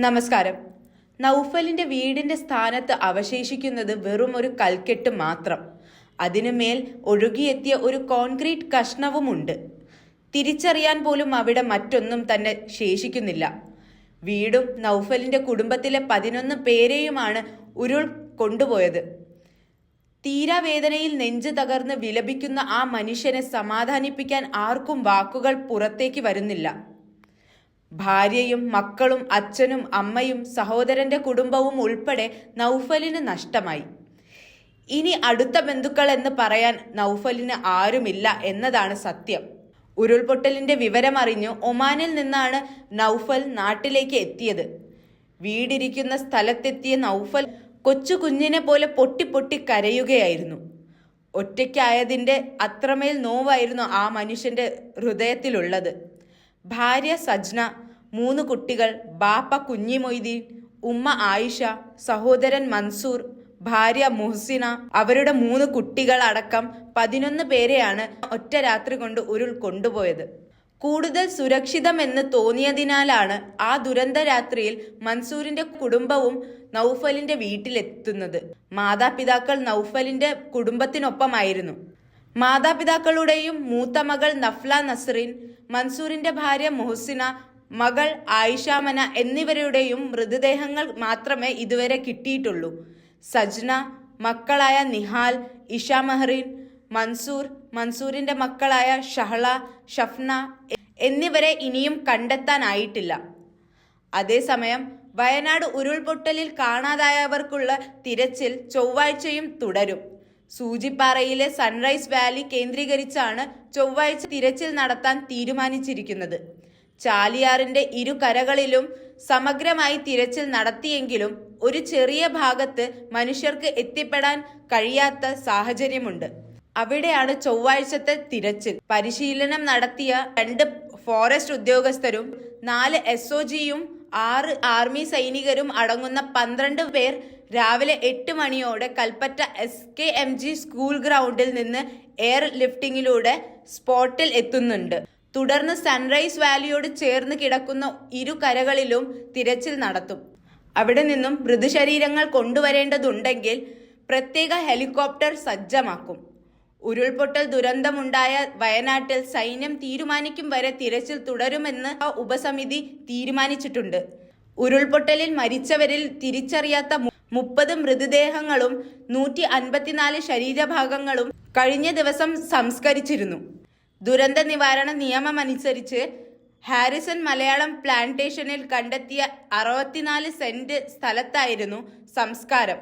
നമസ്കാരം. നൗഫലിന്റെ വീടിന്റെ സ്ഥാനത്ത് അവശേഷിക്കുന്നത് വെറും ഒരു കൽക്കെട്ട് മാത്രം. അതിനുമേൽ ഒഴുകിയെത്തിയ ഒരു കോൺക്രീറ്റ് കഷ്ണവുമുണ്ട്. തിരിച്ചറിയാൻ പോലും അവിടെ മറ്റൊന്നും തന്നെ ശേഷിക്കുന്നില്ല. വീടും നൗഫലിന്റെ കുടുംബത്തിലെ പതിനൊന്ന് പേരെയുമാണ് ഉരുൾ കൊണ്ടുപോയത്. തീരാവേദനയിൽ നെഞ്ച് തകർന്ന് വിലപിക്കുന്ന ആ മനുഷ്യനെ സമാധാനിപ്പിക്കാൻ ആർക്കും വാക്കുകൾ പുറത്തേക്ക് വരുന്നില്ല. ഭാര്യയും മക്കളും അച്ഛനും അമ്മയും സഹോദരന്റെ കുടുംബവും ഉൾപ്പെടെ നൗഫലിന് നഷ്ടമായി. ഇനി അടുത്ത ബന്ധുക്കൾ എന്ന് പറയാൻ നൗഫലിന് ആരുമില്ല എന്നതാണ് സത്യം. ഉരുൾപൊട്ടലിന്റെ വിവരമറിഞ്ഞു ഒമാനിൽ നിന്നാണ് നൗഫൽ നാട്ടിലേക്ക് എത്തിയത്. വീടിരിക്കുന്ന സ്ഥലത്തെത്തിയ നൗഫൽ കൊച്ചു കുഞ്ഞിനെ പോലെ പൊട്ടി പൊട്ടി കരയുകയായിരുന്നു. ഒറ്റയ്ക്കായതിന്റെ അത്രമേൽ നോവായിരുന്നു ആ മനുഷ്യന്റെ ഹൃദയത്തിലുള്ളത്. ഭാര്യ സജ്ന മൂന്ന് കുട്ടികൾ ബാപ്പ കുഞ്ഞിമൊയ്തീൻ ഉമ്മ ആയിഷ സഹോദരൻ മൻസൂർ ഭാര്യ മുഹ്സിന അവരുടെ മൂന്ന് കുട്ടികൾ അടക്കം പതിനൊന്ന് പേരെയാണ് ഒറ്റ രാത്രി കൊണ്ട് ഉരുൾ കൊണ്ടുപോയത്. കൂടുതൽ സുരക്ഷിതമെന്ന് തോന്നിയതിനാലാണ് ആ ദുരന്ത രാത്രിയിൽ മൻസൂറിന്റെ കുടുംബവും നൌഫലിന്റെ വീട്ടിലെത്തുന്നത്. മാതാപിതാക്കൾ നൌഫലിന്റെ കുടുംബത്തിനൊപ്പമായിരുന്നു. മാതാപിതാക്കളുടെയും മൂത്ത മകൾ നഫ്ല നസ്രീൻ മൻസൂറിന്റെ ഭാര്യ മുഹസിന മകൾ ആയിഷാമന എന്നിവരുടെയും മൃതദേഹങ്ങൾ മാത്രമേ ഇതുവരെ കിട്ടിയിട്ടുള്ളൂ. സജ്ന മക്കളായ നിഹാൽ ഇഷ മെഹ്റീൻ മൻസൂർ മൻസൂറിന്റെ മക്കളായ ഷഹള ഷഫ്ന എന്നിവരെ ഇനിയും കണ്ടെത്താനായിട്ടില്ല. അതേസമയം വയനാട് ഉരുൾപൊട്ടലിൽ കാണാതായവർക്കുള്ള തിരച്ചിൽ ചൊവ്വാഴ്ചയും തുടരും. സൂചിപ്പാറയിലെ സൺറൈസ് വാലി കേന്ദ്രീകരിച്ചാണ് ചൊവ്വാഴ്ച തിരച്ചിൽ നടത്താൻ തീരുമാനിച്ചിരിക്കുന്നത്. ചാലിയാറിന്റെ ഇരുകരകളിലും സമഗ്രമായി തിരച്ചിൽ നടത്തിയെങ്കിലും ഒരു ചെറിയ ഭാഗത്ത് മനുഷ്യർക്ക് എത്തിപ്പെടാൻ കഴിയാത്ത സാഹചര്യമുണ്ട്. അവിടെയാണ് ചൊവ്വാഴ്ചത്തെ തിരച്ചിൽ. പരിശീലനം നടത്തിയ രണ്ട് ഫോറസ്റ്റ് ഉദ്യോഗസ്ഥരും നാല് എസ് ഒ ജിയും ആറ് ആർമി സൈനികരും അടങ്ങുന്ന പന്ത്രണ്ട് പേർ രാവിലെ എട്ട് മണിയോടെ Kalpetta S K M J school ഗ്രൗണ്ടിൽ നിന്ന് എയർ ലിഫ്റ്റിങ്ങിലൂടെ സ്പോട്ടിൽ എത്തുന്നുണ്ട്. തുടർന്ന് സൺറൈസ് വാലിയോട് ചേർന്ന് കിടക്കുന്ന ഇരു കരകളിലും തിരച്ചിൽ നടത്തും. അവിടെ നിന്നും മൃതശരീരങ്ങൾ കൊണ്ടുവരേണ്ടതുണ്ടെങ്കിൽ പ്രത്യേക ഹെലികോപ്റ്റർ സജ്ജമാക്കും. ഉരുൾപൊട്ടൽ ദുരന്തമുണ്ടായ വയനാട്ടിൽ സൈന്യം തീരുമാനിക്കും വരെ തിരച്ചിൽ തുടരുമെന്ന് ഉപസമിതി തീരുമാനിച്ചിട്ടുണ്ട്. ഉരുൾപൊട്ടലിൽ മരിച്ചവരിൽ തിരിച്ചറിയാത്ത മുപ്പത് മൃതദേഹങ്ങളും നൂറ്റി അൻപത്തിനാല് ശരീരഭാഗങ്ങളും കഴിഞ്ഞ ദിവസം സംസ്കരിച്ചിരുന്നു. ദുരന്ത നിവാരണ നിയമമനുസരിച്ച് ഹാരിസൺ മലയാളം പ്ലാന്റേഷനിൽ കണ്ടെത്തിയ അറുപത്തിനാല് സെന്റ് സ്ഥലത്തായിരുന്നു സംസ്കാരം.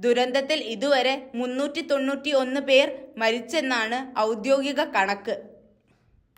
ദുരന്തത്തിൽ ഇതുവരെ മുന്നൂറ്റി തൊണ്ണൂറ്റി ഒന്ന് പേർ മരിച്ചെന്നാണ് ഔദ്യോഗിക കണക്ക്.